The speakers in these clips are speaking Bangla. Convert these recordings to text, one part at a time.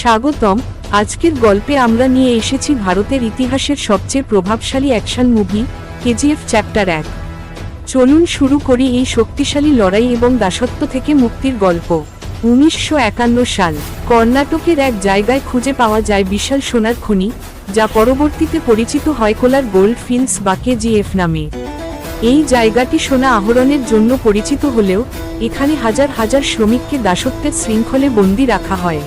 স্বাগতম। আজকের গল্পে আমরা নিয়ে এসেছি ভারতের ইতিহাসের সবচেয়ে প্রভাবশালী অ্যাকশন মুভি, কেজিএফ চ্যাপ্টার এক। চলুন শুরু করি এই শক্তিশালী লড়াই এবং দাসত্ব থেকে মুক্তির গল্প। উনিশশো একান্ন সাল, কর্ণাটকের এক জায়গায় খুঁজে পাওয়া যায় বিশাল সোনার খনি, যা পরবর্তীতে পরিচিত হয় কোলার গোল্ড ফিল্ডস বা কেজিএফ নামে। এই জায়গাটি সোনা আহরণের জন্য পরিচিত হলেও, এখানে হাজার হাজার শ্রমিককে দাসত্বের শৃঙ্খলে বন্দি রাখা হয়।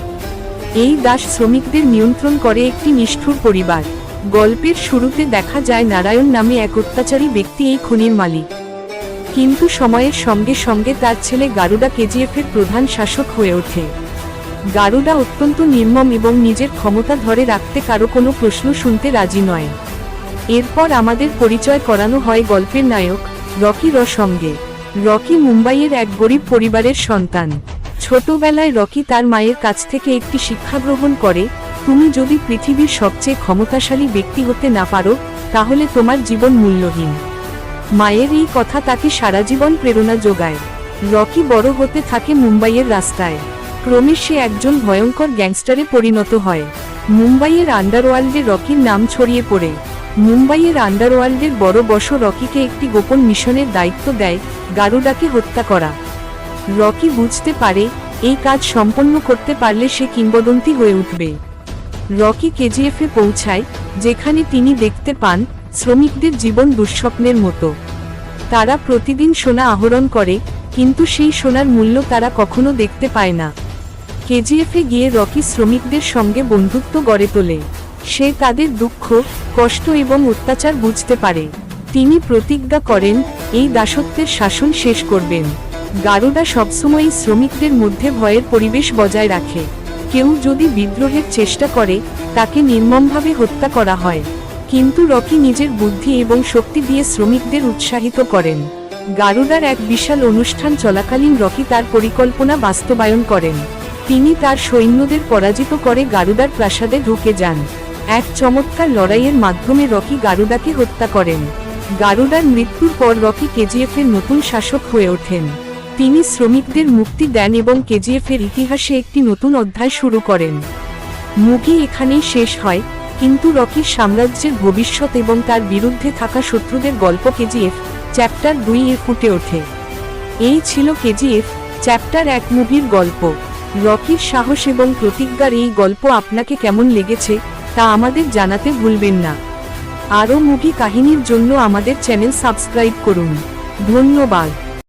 এই দাস শ্রমিকদের নিয়ন্ত্রণ করে একটি নিষ্ঠুর পরিবার। গল্পের শুরুতে দেখা যায় নারায়ণ নামে এক অত্যাচারী ব্যক্তি এই খনির মালিক। কিন্তু সময়ের সঙ্গে সঙ্গে তার ছেলে গারুডা কেজিএফের প্রধান শাসক হয়ে ওঠে। গারুডা অত্যন্ত নির্মম এবং নিজের ক্ষমতা ধরে রাখতে কারও কোনো প্রশ্ন শুনতে রাজি নয়। এরপর আমাদের পরিচয় করানো হয় গল্পের নায়ক রকি র সঙ্গে রকি মুম্বাইয়ের এক গরিব পরিবারের সন্তান। ছোটবেলায় রকি তার মায়ের কাছ থেকে একটি শিক্ষা গ্রহণ করে, তুমি যদি পৃথিবীর সবচেয়ে ক্ষমতাশালী ব্যক্তি হতে না পারো, তাহলে তোমার জীবন মূল্যহীন। মায়ের এই কথা তাকে সারা জীবন প্রেরণা যোগায়। রকি বড় হতে থাকে মুম্বাইয়ের রাস্তায়। ক্রমে সে একজন ভয়ঙ্কর গ্যাংস্টারে পরিণত হয়। মুম্বাইয়ের আন্ডারওয়ার্ল্ডে রকির নাম ছড়িয়ে পড়ে। মুম্বাইয়ের আন্ডারওয়ার্ল্ডের বড় বস রকিকে একটি গোপন মিশনের দায়িত্ব দেয়, গারুডাকে হত্যা করা। রকি বুঝতে পারে, এই কাজ সম্পন্ন করতে পারলে সে কিংবদন্তি হয়ে উঠবে। রকি কেজিএফে পৌঁছায়, যেখানে তিনি দেখতে পান, শ্রমিকদের জীবন দুঃস্বপ্নের মতো। তারা প্রতিদিন সোনা আহরণ করে, কিন্তু সেই সোনার মূল্য তারা কখনো দেখতে পায় না। কেজিএফে গিয়ে রকি শ্রমিকদের সঙ্গে বন্ধুত্ব গড়ে তোলে। সে তাদের দুঃখ, কষ্ট এবং অত্যাচার বুঝতে পারে। তিনি প্রতিজ্ঞা করেন, এই দাসত্বের শাসন শেষ করবেন। গারুডা সবসময়ই শ্রমিকদের মধ্যে ভয়ের পরিবেশ বজায় রাখে। কেউ যদি বিদ্রোহের চেষ্টা করে, তাকে নির্মমভাবে হত্যা করা হয়। কিন্তু রকি নিজের বুদ্ধি এবং শক্তি দিয়ে শ্রমিকদের উৎসাহিত করেন। গারুডার এক বিশাল অনুষ্ঠান চলাকালীন রকি তার পরিকল্পনা বাস্তবায়ন করেন। তিনি তার সৈন্যদের পরাজিত করে গারুডার প্রাসাদে ঢুকে যান। এক চমৎকার লড়াইয়ের মাধ্যমে রকি গারুডাকে হত্যা করেন। গারুডার মৃত্যুর পর রকি কেজিএফের নতুন শাসক হয়ে ওঠেন। তিনি শ্রমিকদের মুক্তি দেন এবং কেজিএফের ইতিহাসে একটি নতুন অধ্যায় শুরু করেন। মুভি এখানেই শেষ হয়, কিন্তু রকির সাম্রাজ্যের ভবিষ্যৎ এবং তার বিরুদ্ধে থাকা শত্রুদের গল্প কেজিএফ চ্যাপ্টার দুই এ ফুটে ওঠে। এই ছিল কেজিএফ চ্যাপ্টার এক মুভির গল্প। রকির সাহস এবং প্রতিজ্ঞার এই গল্প আপনাকে কেমন লেগেছে, তা আমাদের জানাতে ভুলবেন না। আরও মুভি কাহিনীর জন্য আমাদের চ্যানেল সাবস্ক্রাইব করুন। ধন্যবাদ।